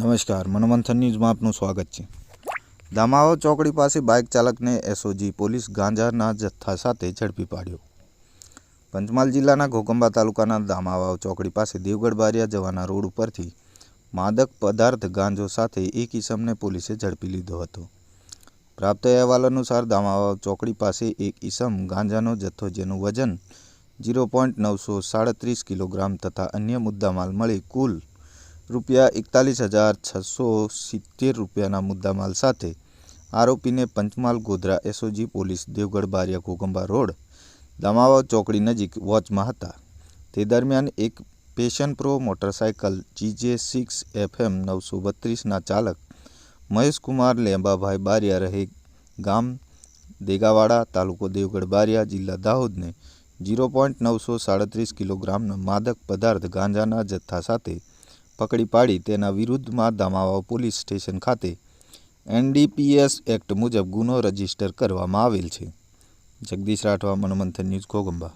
નમસ્કાર, મનોમંથન ન્યૂઝમાં આપનું સ્વાગત છે. દામાવો ચોકડી પાસે બાઇક ચાલકને એસઓજી પોલીસ ગાંજાના જથ્થા સાથે ઝડપી પાડ્યો. પંચમહાલ જિલ્લાના ઘોકંબા તાલુકાના દામાવાવ ચોકડી પાસે દેવગઢ બારિયા જવાના રોડ ઉપરથી માદક પદાર્થ ગાંજો સાથે એક ઈસમને પોલીસે ઝડપી લીધો હતો. પ્રાપ્ત અહેવાલ અનુસાર દામાવાવ ચોકડી પાસે એક ઈસમ ગાંજાનો જથ્થો જેનું વજન જીરો પોઈન્ટ નવસો સાડત્રીસ કિલોગ્રામ તથા અન્ય મુદ્દામાલ મળી કુલ રૂપિયા એકતાલીસ હજાર છસો સિત્તેર રૂપિયાના મુદ્દામાલ સાથે આરોપીને Panchmahal Godhra SOG police Devgadh Baria Ghoghamba road, Damava ચોકડી નજીક વોચમાં હતા. તે દરમિયાન એક Passion Pro motorcycle GJ six FM નવસો બત્રીસના ચાલક મહેશકુમાર લેંબાભાઈ બારિયા રહે ગામ દેગાવાડા, તાલુકો દેવગઢ બારિયા, જિલ્લા દાહોદને જીરો પોઈન્ટ નવસો સાડત્રીસ કિલોગ્રામના માદક પદાર્થ ગાંજાના જથ્થા સાથે પકડી પાડી તેના વિરુદ્ધમાં દામાવા પોલીસ સ્ટેશન ખાતે એનડીપીએસ એક્ટ મુજબ ગુનો રજિસ્ટર કરવામાં આવેલ છે. જગદીશ રાઠવા, મનોમંથન ન્યૂઝ ઘોગંબા